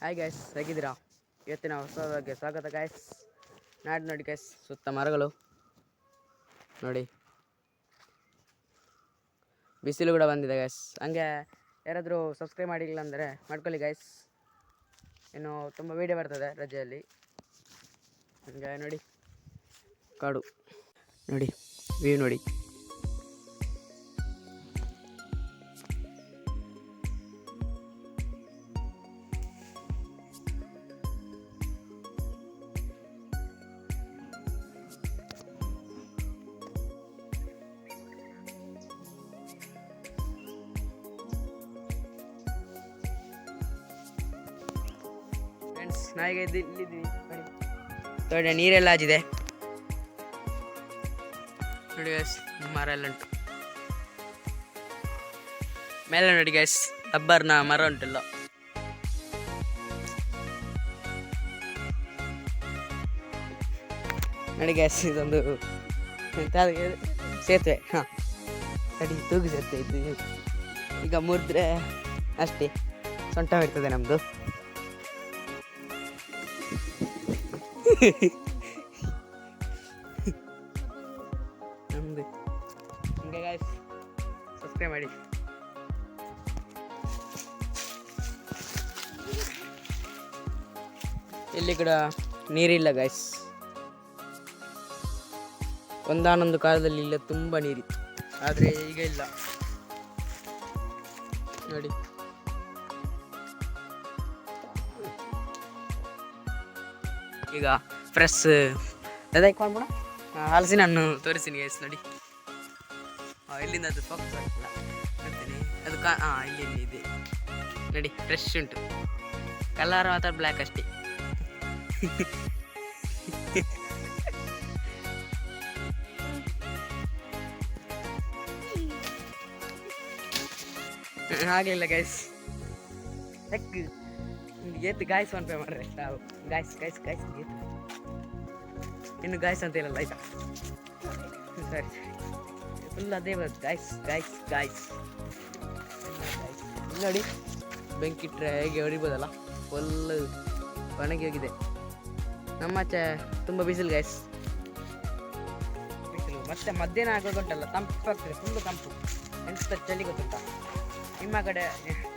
Hi gas ಹೇಗಿದ್ದೀರಾ? ಇವತ್ತಿನ ಹೊಸ ಬಗ್ಗೆ ಸ್ವಾಗತ ಗ್ಯಾಸ್ ನಾಡು ನೋಡಿ ಗ್ಯಾಸ್ ಸುತ್ತ ಮರಗಳು. ನೋಡಿ. ಬಿಸಿಲು ಕೂಡ ಬಂದಿದೆ ಗ್ಯಾಸ್ ಹಂಗೆ ಯಾರಾದರೂ ಸಬ್ಸ್ಕ್ರೈಬ್ ಮಾಡಿಲ್ಲ ಅಂದರೆ ಮಾಡ್ಕೊಳ್ಳಿ ಗ್ಯಾಸ್ ಇನ್ನು ತುಂಬ ವೀಡಿಯೋ ಬರ್ತದೆ ರಜೆಯಲ್ಲಿ. ಹಂಗೆ ನೋಡಿ. ಕಾಡು. ನೋಡಿ ವೀವ್ ನೋಡಿ. ನೋಡಿ ನೋಡಿ ನೀರೆಲ್ಲ ಆಜಿದೆ ನೋಡಿ ಗೈಸ್ ಮರ ಎಲ್ಲ ಉಂಟು. ಮೇಲೆ ನೋಡಿ ಗೈಸ್ ರಬ್ಬರ್ನ ಮರ ಉಂಟಲ್ಲ. ನೋಡಿ ಗ್ಯಾಸ್ ಇದೊಂದು? ಸೇತುವೆ. ಹಾಂ. ಅಡಿ ತೂಗು ಸೇತುವೆ ಇದು. ಈಗ ಮುರಿದ್ರೆ ಅಷ್ಟೇ. ಸೊಂಟ ಇರ್ತದೆ ನಮ್ಮದು ನಮ್ದು. ಹಂಗೆ ಗಾಯ್ಸ್ ಸಬ್ಸ್ಕ್ರೈಬ್ ಮಾಡಿ. ಇಲ್ಲಿ ಕೂಡ ನೀರಿಲ್ಲ ಗಾಯ್ಸ್ ಒಂದಾನೊಂದು ಕಾಲದಲ್ಲಿ ಇಲ್ಲ, ತುಂಬ ನೀರಿತ್ತು ಆದರೆ ಈಗ ಇಲ್ಲ. ನೋಡಿ. ಈಗ ಫ್ರೆಶ್ ಅದೇ ಹಲಸಿನ ಹಣ್ಣು ತೋರಿಸ್ತೀನಿ ಗೈಸ್ ನೋಡಿ. ಇಲ್ಲಿಂದ ಅದು ಪಕ್ಕ ಅದು ಕಾ ಹಾಂ ಇಲ್ಲಿ ಇದೆ. ನೋಡಿ ಫ್ರೆಶ್ ಉಂಟು. ಕಲರ್ ಮಾತ್ರ ಬ್ಲ್ಯಾಕ್ ಅಷ್ಟೇ. ಆಗಲಿಲ್ಲ ಗೈಸ್ ಎತ್ತು ಗಾಯ್ಸ್ ಒನ್ ಪೇ ಮಾಡ್ರೆ. ನಾವು ಗಾಯ್ಸ್ ಗಾಯ್ಸ್ ಗಾಯ್ಸ್ ಎತ್ತು. ಇನ್ನು ಗಾಯ್ಸ್ ಅಂತ ಇಲ್ಲಲ್ಲ ಆಯ್ತಾ? ಸರಿ ಫುಲ್ ಅದೇ ಬರುತ್ತೆ. ಗಾಯ್ಸ್ ಗಾಯ್ಸ್ ಗಾಯ್ಸ್ ನೋಡಿ, ಬೆಂಕಿ ಇಟ್ಟರೆ ಹೇಗೆ ಹೊಡಿಬೋದಲ್ಲ? ಫುಲ್ ಒಣಗಿ ಹೋಗಿದೆ. ನಮ್ಮ ಚ, ತುಂಬ ಬಿಸಿಲು ಗಾಯ್ಸ್ ಬಿಸಿಲು. ಮತ್ತೆ ಮಧ್ಯಾಹ್ನ ಆಗೋಗುಂಟಲ್ಲ ತಂಪಾಗ್ತದೆ ಫುಲ್ಲು ತಂಪು. ಎಂತ ಚಳಿ ಗೊತ್ತುಂಟ? ನಿಮ್ಮ ಕಡೆ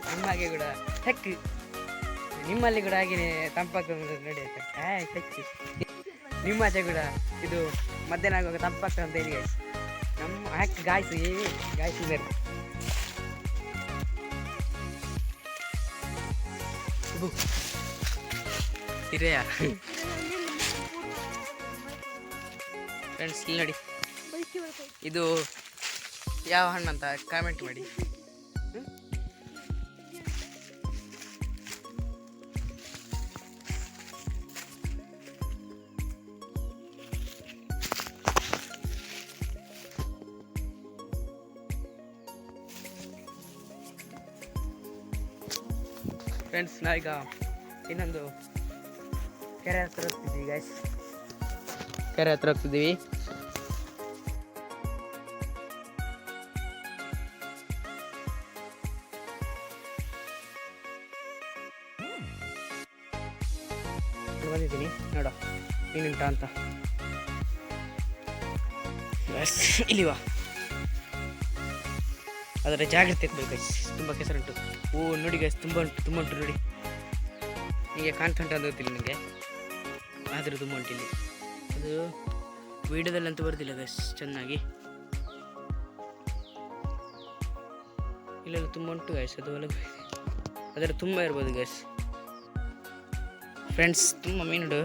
ನಿಮಗೆ ಕೂಡ, ಹೆಕ್ ನಿಮ್ಮಲ್ಲಿ ಕೂಡ ಹಾಗೆಯೇ ತಂಪಾಗ್ತದೆ ನಡೆಯುತ್ತೆ. ಹಾಯ್ ನಿಮ್ಮ ಆಚೆ ಕೂಡ ಇದು ಮಧ್ಯಾಹ್ನ ಆಗುವಾಗ ತಂಪಾಗ್ತದೆ ಅಂತ ಹೇಳಿ ನಮ್ಮ ಹಾಕಿ ಗಾಯ್ಸು, ಏ, ಗಾಯ್ಸ್ ಇದೆ ಇರೆಯ ಫ್ರೆಂಡ್ಸ್ ಇಲ್ಲಿ ನೋಡಿ. ಇದು ಯಾವ ಹಣ್ಣು ಅಂತ ಕಾಮೆಂಟ್ ಮಾಡಿ. ಫ್ರೆಂಡ್ಸ್ ನಾವೀಗ ಇನ್ನೊಂದು ಕೆರೆ ಹತ್ರ ಹೋಗ್ತಿದ್ದೀವಿ ಗೈಸ್ ಕೆರೆ ಹತ್ರ ಹೋಗ್ತಿದ್ದೀವಿ. ಬಂದಿದ್ದೀನಿ ನೋಡು. ಅಂತ. ಬಸ್ ಇಲ್ಲಿ ಬಾ. ಅದರ ಜಾಗ್ರತೆ ಇರ್ಬೇಕು ತುಂಬ ಕೆಸರುಂಟು ಓ, ನೋಡಿ ಗೈಸ್ ತುಂಬ ಉಂಟು ತುಂಬ ಉಂಟು ನೋಡಿ. ಹೀಗೆ ಕಾಣ್ತಾ ಅಂತ ಗೊತ್ತಿಲ್ಲ ನನಗೆ. ಆದರೆ ತುಂಬ ಉಂಟು ಇಲ್ಲಿ. ಅದು ವೀಡಿಯೋದಲ್ಲಿ ಅಂತೂ ಬರ್ತಿಲ್ಲ ಗೈಸ್ ಚೆನ್ನಾಗಿ. ಇಲ್ಲೆಲ್ಲ ತುಂಬ ಉಂಟು ಗೈಸ್ ಅದು ಒಳಗೆ. ಅದರ ತುಂಬ ಇರ್ಬೋದು ಗೈಸ್ ಫ್ರೆಂಡ್ಸ್ ತುಂಬ ಮೀನುಡು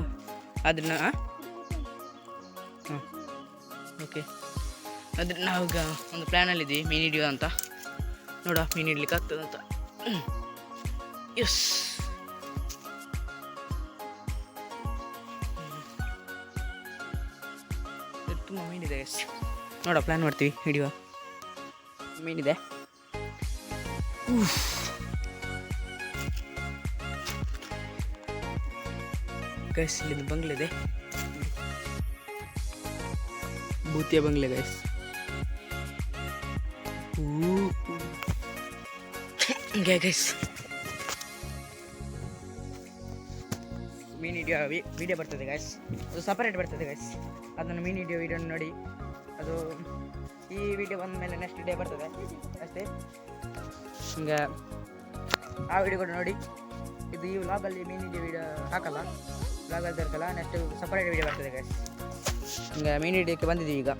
ಅದನ್ನ ಓಕೆ ಅದ್ರ ನಾವೀಗ ಒಂದು ಪ್ಲ್ಯಾನಲ್ಲಿದ್ದೀವಿ ಮೀನು ಹಿಡಿಯೋ ಅಂತ. ನೋಡ, ಮೀನು ಹಿಡ್ಲಿಕ್ಕೆ ಆಗ್ತದಂತ ಎಸ್ ತುಂಬ ಮೀನಿದೆ ಎಸ್ ನೋಡ ಪ್ಲ್ಯಾನ್ ಮಾಡ್ತೀವಿ, ಹಿಡಿಯುವ. ಮೀನಿದೆ ಗೈಸ್ ಇಲ್ಲಿಂದ ಬಂಗ್ಲೆ ಇದೆ. ಭೂತಿಯ ಬಂಗ್ಲೆ ಗೈಸ್ ಹಂಗೆ ಗೈಸ್ ಮೀನ್ ಹಿಡಿಯೋ ವಿಡಿಯೋ ಬರ್ತದೆ ಗಾಯ್ಸ್ ಅದು ಸಪರೇಟ್ ಬರ್ತದೆ ಗೈಸ್ ಅದನ್ನು ಮೀನ್ ಹಿಡಿಯೋ ವಿಡಿಯೋ ನೋಡಿ. ಅದು ಈ ವಿಡಿಯೋ ಬಂದ ಮೇಲೆ ನೆಕ್ಸ್ಟ್ ಡೇ ಬರ್ತದೆ. ಅಷ್ಟೇ. ಹಿಂಗೆ ಆ ವಿಡಿಯೋ ಕೂಡ ನೋಡಿ. ಇದು ಈ ವ್ಲಾಗಲ್ಲಿ ಮೀನ್ ಹಿಡಿಯೋ ವಿಡಿಯೋ ಹಾಕಲ್ಲ. ವ್ಲಾಗಲ್ಲಿ ತರ್ಕಲ್ಲ ನೆಕ್ಸ್ಟ್ ಸಪರೇಟ್ ವಿಡಿಯೋ ಬರ್ತದೆ ಗೈಸ್ ಹಿಂಗೆ ಮೀನ್ ಹಿಡಿಯೋಕ್ಕೆ ಬಂದಿದ್ದೀವಿ ಈಗ.